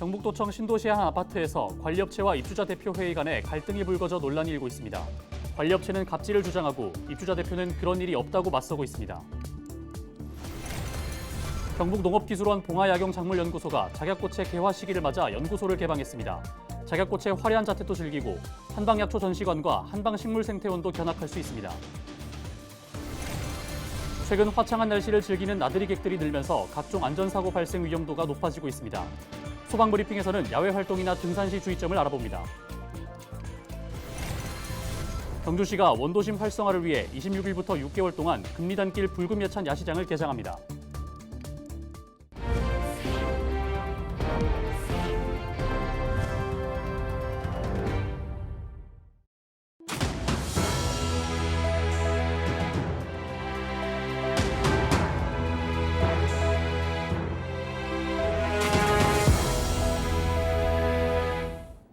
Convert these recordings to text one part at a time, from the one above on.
경북도청 신도시의 한 아파트에서 관리업체와 입주자 대표 회의 간에 갈등이 불거져 논란이 일고 있습니다. 관리업체는 갑질을 주장하고 입주자 대표는 그런 일이 없다고 맞서고 있습니다. 경북농업기술원 봉화야경작물연구소가 작약꽃의 개화 시기를 맞아 연구소를 개방했습니다. 작약꽃의 화려한 자태도 즐기고 한방약초 전시관과 한방식물생태원도 견학할 수 있습니다. 최근 화창한 날씨를 즐기는 나들이 객들이 늘면서 각종 안전사고 발생 위험도가 높아지고 있습니다. 소방 브리핑에서는 야외 활동이나 등산 시 주의점을 알아봅니다. 경주시가 원도심 활성화를 위해 26일부터 6개월 동안 금리단길 불금 예찬 야시장을 개장합니다.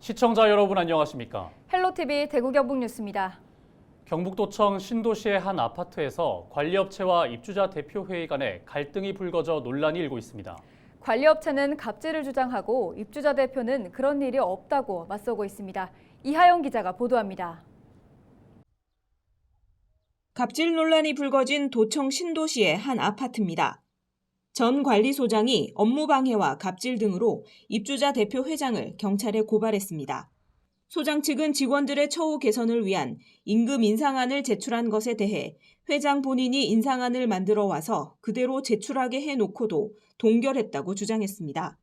시청자 여러분 안녕하십니까? 헬로티비 대구 경북 뉴스입니다. 경북도청 신도시의 한 아파트에서 관리업체와 입주자 대표 회의 간에 갈등이 불거져 논란이 일고 있습니다. 관리업체는 갑질을 주장하고 입주자 대표는 그런 일이 없다고 맞서고 있습니다. 이하영 기자가 보도합니다. 갑질 논란이 불거진 도청 신도시의 한 아파트입니다. 전 관리소장이 업무방해와 갑질 등으로 입주자 대표 회장을 경찰에 고발했습니다. 소장 측은 직원들의 처우 개선을 위한 임금 인상안을 제출한 것에 대해 회장 본인이 인상안을 만들어 와서 그대로 제출하게 해놓고도 동결했다고 주장했습니다.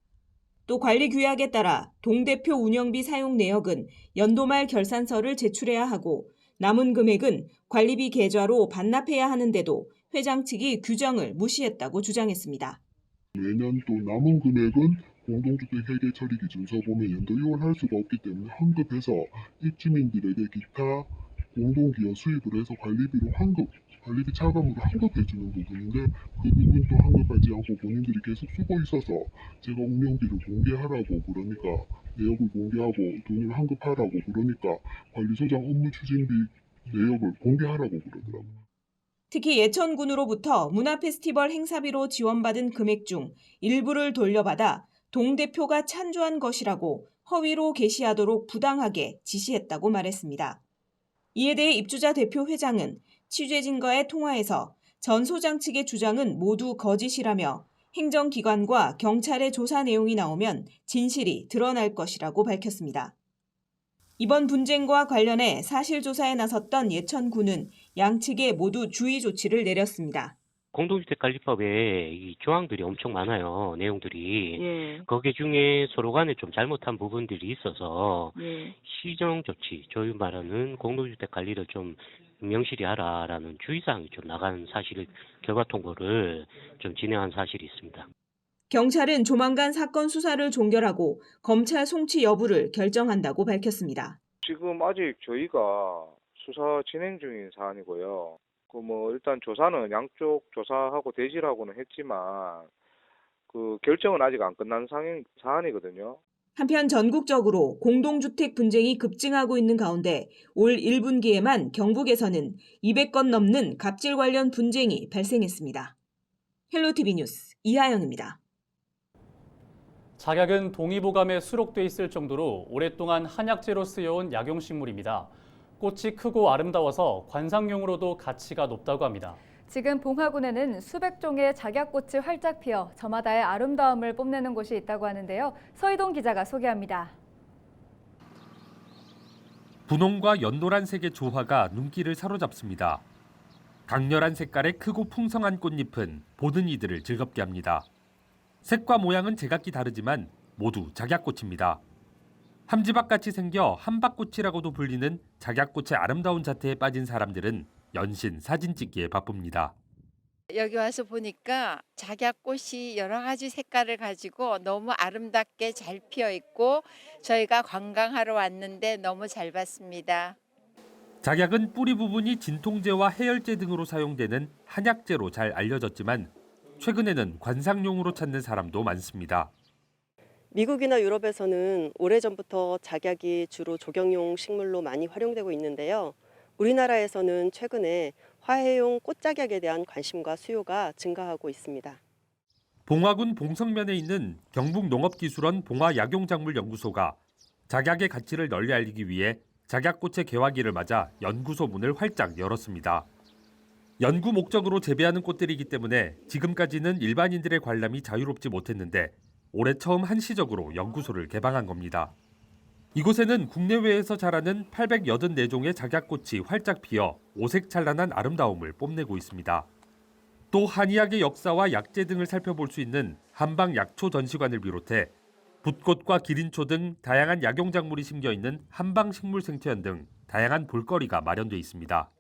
또 관리 규약에 따라 동대표 운영비 사용 내역은 연도 말 결산서를 제출해야 하고 남은 금액은 관리비 계좌로 반납해야 하는데도 회장 측이 규정을 무시했다고 주장했습니다. 또 남은 금액은 공동주택 회계 처리 기준서 보면 연도 이월할 수가 없기 때문에 환급해서 입주민들에게 기타 공동기여 수입을 해서 관리비로 환급, 관리비 차감으로 환급해주는 부분인데 그 부분도 환급하지 않고 본인들이 계속 쓰고 있어서 제가 운영비를 공개하라고 그러니까 내역을 공개하고 돈을 환급하라고 그러니까 관리소장 업무 추진비 내역을 공개하라고 그러더라고요. 특히 예천군으로부터 문화 페스티벌 행사비로 지원받은 금액 중 일부를 돌려받아 동 대표가 찬조한 것이라고 허위로 게시하도록 부당하게 지시했다고 말했습니다. 이에 대해 입주자 대표 회장은 취재진과의 통화에서 전 소장 측의 주장은 모두 거짓이라며 행정기관과 경찰의 조사 내용이 나오면 진실이 드러날 것이라고 밝혔습니다. 이번 분쟁과 관련해 사실조사에 나섰던 예천군은 양측에 모두 주의 조치를 내렸습니다. 공동주택관리법에 이 조항들이 엄청 많아요. 내용들이. 예, 거기 중에 서로 간에 좀 잘못한 부분들이 있어서 예. 시정 조치, 저희 말하는 공동주택 관리를 좀 명실히 하라라는 주의사항이 좀 나간 사실 결과 통보를 좀 진행한 사실이 있습니다. 경찰은 조만간 사건 수사를 종결하고 검찰 송치 여부를 결정한다고 밝혔습니다. 지금 아직 저희가 수사 진행 중인 사안이고요. 그 뭐 일단 조사는 양쪽 조사하고 대질하고는 했지만 그 결정은 아직 안 끝난 상황, 사안이거든요. 한편 전국적으로 공동주택 분쟁이 급증하고 있는 가운데 올 1분기에만 경북에서는 200건 넘는 갑질 관련 분쟁이 발생했습니다. 헬로티비 뉴스 이하영입니다. 작약은 동의보감에 수록돼 있을 정도로 오랫동안 한약재로 쓰여온 약용식물입니다. 꽃이 크고 아름다워서 관상용으로도 가치가 높다고 합니다. 지금 봉화군에는 수백 종의 작약꽃이 활짝 피어 저마다의 아름다움을 뽐내는 곳이 있다고 하는데요. 서희동 기자가 소개합니다. 분홍과 연노란색의 조화가 눈길을 사로잡습니다. 강렬한 색깔의 크고 풍성한 꽃잎은 보는 이들을 즐겁게 합니다. 색과 모양은 제각기 다르지만 모두 작약꽃입니다. 함지박같이 생겨 함박꽃이라고도 불리는 작약꽃의 아름다운 자태에 빠진 사람들은 연신 사진 찍기에 바쁩니다. 여기 와서 보니까 작약꽃이 여러 가지 색깔을 가지고 너무 아름답게 잘 피어 있고 저희가 관광하러 왔는데 너무 잘 봤습니다. 작약은 뿌리 부분이 진통제와 해열제 등으로 사용되는 한약재로 잘 알려졌지만 최근에는 관상용으로 찾는 사람도 많습니다. 미국이나 유럽에서는 오래전부터 작약이 주로 조경용 식물로 많이 활용되고 있는데요. 우리나라에서는 최근에 화해용 꽃작약에 대한 관심과 수요가 증가하고 있습니다. 봉화군 봉성면에 있는 경북농업기술원 봉화약용작물연구소가 작약의 가치를 널리 알리기 위해 작약꽃의 개화기를 맞아 연구소 문을 활짝 열었습니다. 연구 목적으로 재배하는 꽃들이기 때문에 지금까지는 일반인들의 관람이 자유롭지 못했는데 올해 처음 한시적으로 연구소를 개방한 겁니다. 이곳에는 국내외에서 자라는 884종의 작약꽃이 활짝 피어 오색찬란한 아름다움을 뽐내고 있습니다. 또 한의학의 역사와 약재 등을 살펴볼 수 있는 한방 약초 전시관을 비롯해 붓꽃과 기린초 등 다양한 약용작물이 심겨 있는 한방 식물 생태원 등 다양한 볼거리가 마련돼 있습니다.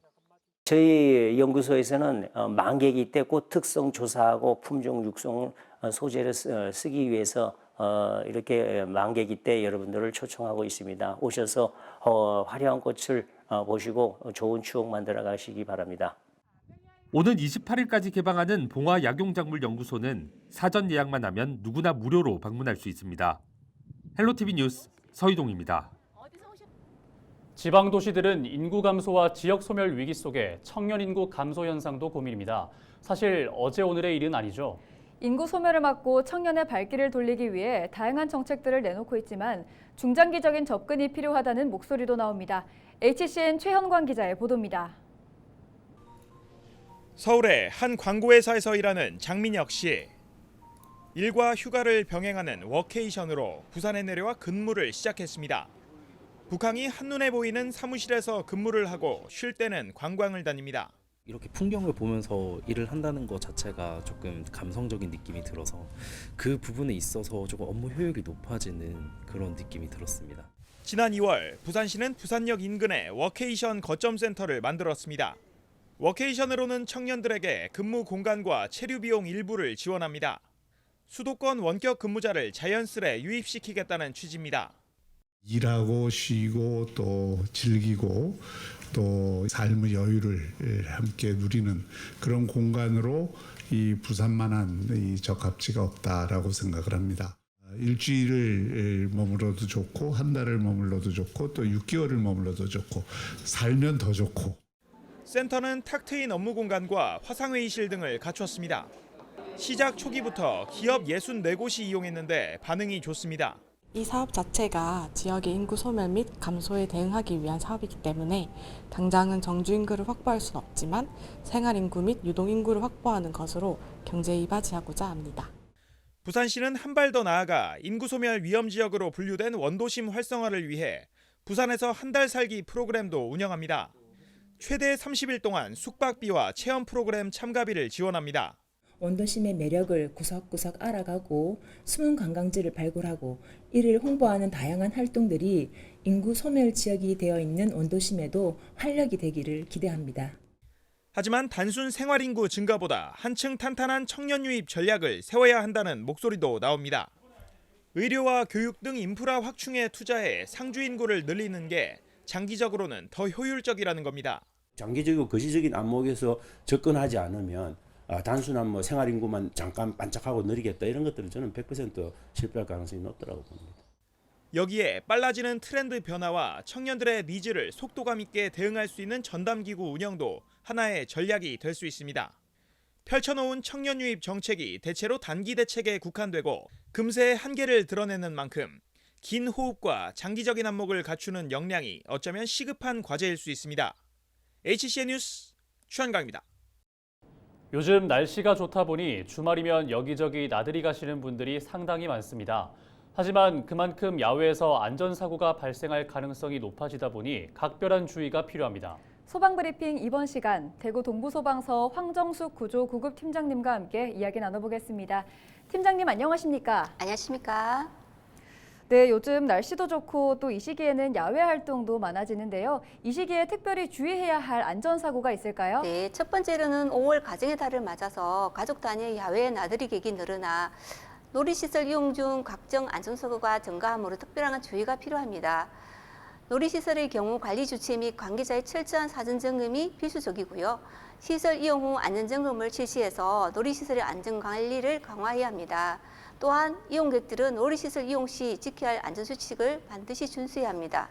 저희 연구소에서는 어, 만개기 때 꽃 특성 조사하고 품종 육성 어, 소재를 쓰- 어, 쓰기 위해서 어, 이렇게 만개기 때 여러분들을 초청하고 있습니다. 오셔서 어, 화려한 꽃을 어, 보시고 좋은 추억 만들어 가시기 바랍니다. 오는 28일까지 개방하는 봉화 약용작물연구소는 사전 예약만 하면 누구나 무료로 방문할 수 있습니다. 헬로티비 뉴스 서희동입니다. 지방 도시들은 인구 감소와 지역 소멸 위기 속에 청년 인구 감소 현상도 고민입니다. 사실 어제 오늘의 일은 아니죠. 인구 소멸을 막고 청년의 발길을 돌리기 위해 다양한 정책들을 내놓고 있지만 중장기적인 접근이 필요하다는 목소리도 나옵니다. HCN 최현광 기자의 보도입니다. 서울의 한 광고회사에서 일하는 장민혁 씨. 일과 휴가를 병행하는 워케이션으로 부산에 내려와 근무를 시작했습니다. 북한이 한눈에 보이는 사무실에서 근무를 하고 쉴 때는 관광을 다닙니다. 이렇게 풍경을 보면서 일을 한다는 것 자체가 조금 감성적인 느낌이 들어서 그 부분에 있어서 조금 업무 효율이 높아지는 그런 느낌이 들었습니다. 지난 2월 부산시는 부산역 인근에 워케이션 거점 센터를 만들었습니다. 워케이션으로는 청년들에게 근무 공간과 체류 비용 일부를 지원합니다. 수도권 원격 근무자를 자연스레 유입시키겠다는 취지입니다. 일하고 쉬고 또 즐기고 또 삶의 여유를 함께 누리는 그런 공간으로 이 부산만한 이 적합지가 없다라고 생각을 합니다. 일주일을 머물러도 좋고 한 달을 머물러도 좋고 또 6개월을 머물러도 좋고 살면 더 좋고 센터는 탁 트인 업무 공간과 화상회의실 등을 갖췄습니다. 시작 초기부터 기업 64곳이 이용했는데 반응이 좋습니다. 이 사업 자체가 지역의 인구 소멸 및 감소에 대응하기 위한 사업이기 때문에 당장은 정주 인구를 확보할 수는 없지만 생활 인구 및 유동 인구를 확보하는 것으로 경제 이바지하고자 합니다. 부산시는 한 발 더 나아가 인구 소멸 위험 지역으로 분류된 원도심 활성화를 위해 부산에서 한 달 살기 프로그램도 운영합니다. 최대 30일 동안 숙박비와 체험 프로그램 참가비를 지원합니다. 원도심의 매력을 구석구석 알아가고 숨은 관광지를 발굴하고 이를 홍보하는 다양한 활동들이 인구 소멸 지역이 되어 있는 원도심에도 활력이 되기를 기대합니다. 하지만 단순 생활 인구 증가보다 한층 탄탄한 청년 유입 전략을 세워야 한다는 목소리도 나옵니다. 의료와 교육 등 인프라 확충에 투자해 상주 인구를 늘리는 게 장기적으로는 더 효율적이라는 겁니다. 장기적이고 거시적인 안목에서 접근하지 않으면 아, 단순한 뭐 생활 인구만 잠깐 반짝하고 느리겠다 이런 것들은 저는 100% 실패할 가능성이 높다고 봅니다. 여기에 빨라지는 트렌드 변화와 청년들의 니즈를 속도감 있게 대응할 수 있는 전담 기구 운영도 하나의 전략이 될 수 있습니다. 펼쳐놓은 청년 유입 정책이 대체로 단기 대책에 국한되고 금세의 한계를 드러내는 만큼 긴 호흡과 장기적인 안목을 갖추는 역량이 어쩌면 시급한 과제일 수 있습니다. HCN 뉴스 추한강입니다. 요즘 날씨가 좋다 보니 주말이면 여기저기 나들이 가시는 분들이 상당히 많습니다. 하지만 그만큼 야외에서 안전사고가 발생할 가능성이 높아지다 보니 각별한 주의가 필요합니다. 소방 브리핑 이번 시간 대구 동부소방서 황정숙 구조 구급 팀장님과 함께 이야기 나눠보겠습니다. 팀장님 안녕하십니까? 안녕하십니까? 네, 요즘 날씨도 좋고 또 이 시기에는 야외 활동도 많아지는데요. 이 시기에 특별히 주의해야 할 안전사고가 있을까요? 네, 첫 번째로는 5월 가정의 달을 맞아서 가족 단위 야외 나들이 객이 늘어나 놀이시설 이용 중 각종 안전사고가 증가하므로 특별한 주의가 필요합니다. 놀이시설의 경우 관리 주체 및 관계자의 철저한 사전 점검이 필수적이고요. 시설 이용 후 안전 점검을 실시해서 놀이시설의 안전 관리를 강화해야 합니다. 또한 이용객들은 놀이시설 이용 시 지켜야 할 안전수칙을 반드시 준수해야 합니다.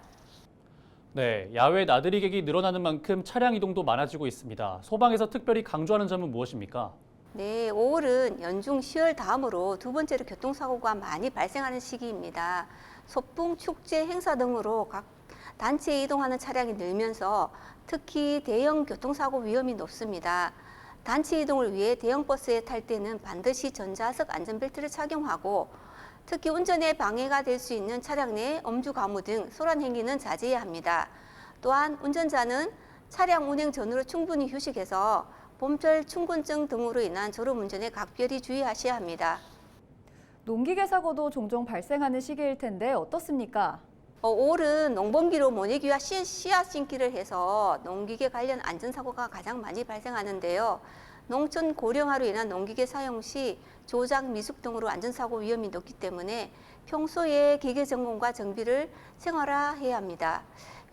네, 야외 나들이객이 늘어나는 만큼 차량 이동도 많아지고 있습니다. 소방에서 특별히 강조하는 점은 무엇입니까? 네, 5월은 연중 10월 다음으로 두 번째로 교통사고가 많이 발생하는 시기입니다. 소풍, 축제, 행사 등으로 각 단체에 이동하는 차량이 늘면서 특히 대형 교통사고 위험이 높습니다. 단체 이동을 위해 대형 버스에 탈 때는 반드시 전자석 안전벨트를 착용하고 특히 운전에 방해가 될 수 있는 차량 내 음주 가무 등 소란 행위는 자제해야 합니다. 또한 운전자는 차량 운행 전후로 충분히 휴식해서 봄철 충곤증 등으로 인한 졸음운전에 각별히 주의하셔야 합니다. 농기계 사고도 종종 발생하는 시기일 텐데 어떻습니까? 어, 올은 농번기로 모내기와 씨- 씨앗 심기를 해서 농기계 관련 안전사고가 가장 많이 발생하는데요. 농촌 고령화로 인한 농기계 사용 시 조작, 미숙 등으로 안전사고 위험이 높기 때문에 평소에 기계 점검과 정비를 생활화해야 합니다.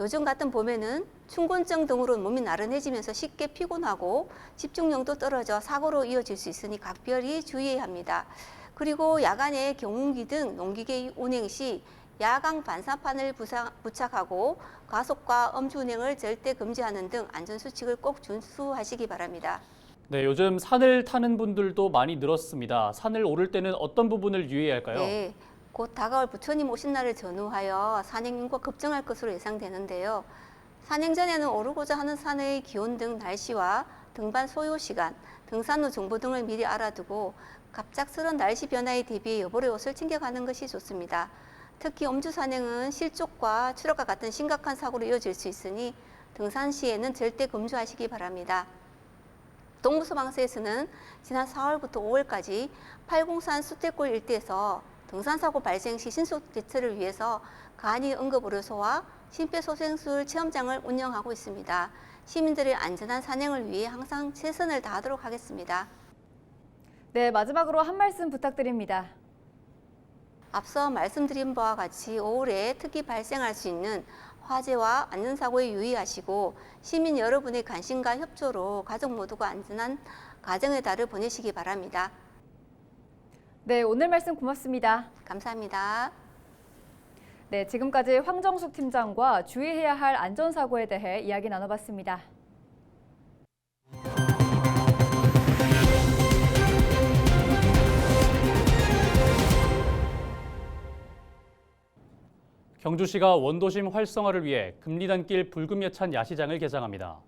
요즘 같은 봄에는 충곤증 등으로 몸이 나른해지면서 쉽게 피곤하고 집중력도 떨어져 사고로 이어질 수 있으니 각별히 주의해야 합니다. 그리고 야간에 경운기 등 농기계 운행 시 야광 반사판을 부사- 부착하고 가속과 음주 운행을 절대 금지하는 등 안전수칙을 꼭 준수하시기 바랍니다. 네, 요즘 산을 타는 분들도 많이 늘었습니다. 산을 오를 때는 어떤 부분을 유의해야 할까요? 네, 곧 다가올 부처님 오신 날을 전후하여 산행 인구가 급증할 것으로 예상되는데요. 산행 전에는 오르고자 하는 산의 기온 등 날씨와 등반 소요 시간, 등산 후 정보 등을 미리 알아두고 갑작스런 날씨 변화에 대비해 여벌의 옷을 챙겨가는 것이 좋습니다. 특히 음주 산행은 실족과 추락과 같은 심각한 사고로 이어질 수 있으니 등산 시에는 절대 금주하시기 바랍니다. 동부소방서에서는 지난 4월부터 5월까지 팔공산 수태골 일대에서 등산사고 발생 시 신속 대처를 위해서 간이 응급의료소와 심폐소생술 체험장을 운영하고 있습니다. 시민들의 안전한 산행을 위해 항상 최선을 다하도록 하겠습니다. 네, 마지막으로 한 말씀 부탁드립니다. 앞서 말씀드린 바와 같이 5월에 특히 발생할 수 있는 화재와 안전사고에 유의하시고 시민 여러분의 관심과 협조로 가족 모두가 안전한 가정의 달을 보내시기 바랍니다. 네, 오늘 말씀 고맙습니다. 감사합니다. 네, 지금까지 황정숙 팀장과 주의해야 할 안전사고에 대해 이야기 나눠봤습니다. 경주시가 원도심 활성화를 위해 금리단길 불금 예찬 야시장을 개장합니다.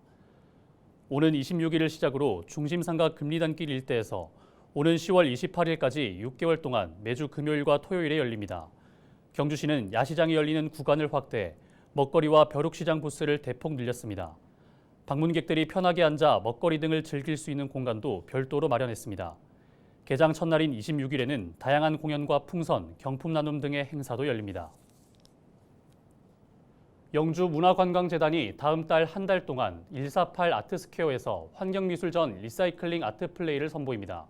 오는 26일을 시작으로 중심상가 금리단길 일대에서 오는 10월 28일까지 6개월 동안 매주 금요일과 토요일에 열립니다. 경주시는 야시장이 열리는 구간을 확대해 먹거리와 벼룩시장 부스를 대폭 늘렸습니다. 방문객들이 편하게 앉아 먹거리 등을 즐길 수 있는 공간도 별도로 마련했습니다. 개장 첫날인 26일에는 다양한 공연과 풍선, 경품 나눔 등의 행사도 열립니다. 영주 문화관광재단이 다음 달 한 달 동안 148 아트스퀘어에서 환경미술전 리사이클링 아트플레이를 선보입니다.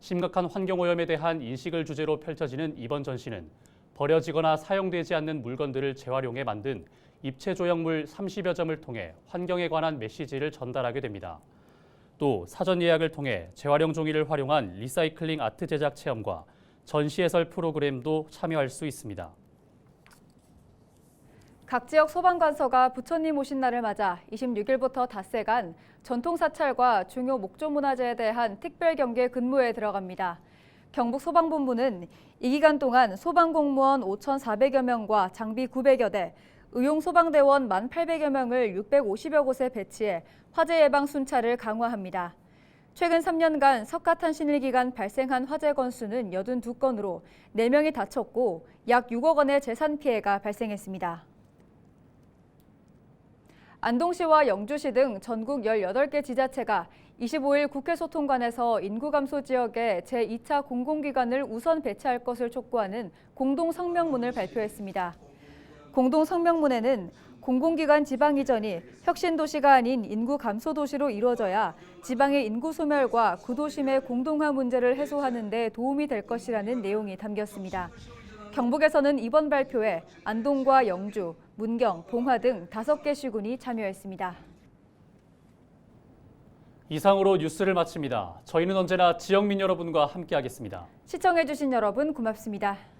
심각한 환경오염에 대한 인식을 주제로 펼쳐지는 이번 전시는 버려지거나 사용되지 않는 물건들을 재활용해 만든 입체 조형물 30여 점을 통해 환경에 관한 메시지를 전달하게 됩니다. 또 사전 예약을 통해 재활용 종이를 활용한 리사이클링 아트 제작 체험과 전시 해설 프로그램도 참여할 수 있습니다. 각 지역 소방관서가 부처님 오신 날을 맞아 26일부터 닷새간 전통 사찰과 중요 목조 문화재에 대한 특별 경계 근무에 들어갑니다. 경북 소방본부는 이 기간 동안 소방공무원 5,400여 명과 장비 900여 대, 의용 소방대원 1,800여 명을 650여 곳에 배치해 화재 예방 순찰을 강화합니다. 최근 3년간 석가탄 신일 기간 발생한 화재 건수는 82건으로 4명이 다쳤고 약 6억 원의 재산 피해가 발생했습니다. 안동시와 영주시 등 전국 18개 지자체가 25일 국회 소통관에서 인구 감소 지역에 제2차 공공기관을 우선 배치할 것을 촉구하는 공동 성명문을 발표했습니다. 공동 성명문에는 공공기관 지방 이전이 혁신 도시가 아닌 인구 감소 도시로 이루어져야 지방의 인구 소멸과 구도심의 공동화 문제를 해소하는 데 도움이 될 것이라는 내용이 담겼습니다. 경북에서는 이번 발표에 안동과 영주, 문경, 봉화 등 다섯 개 시군이 참여했습니다. 이상으로 뉴스를 마칩니다. 저희는 언제나 지역민 여러분과 함께하겠습니다. 시청해주신 여러분 고맙습니다.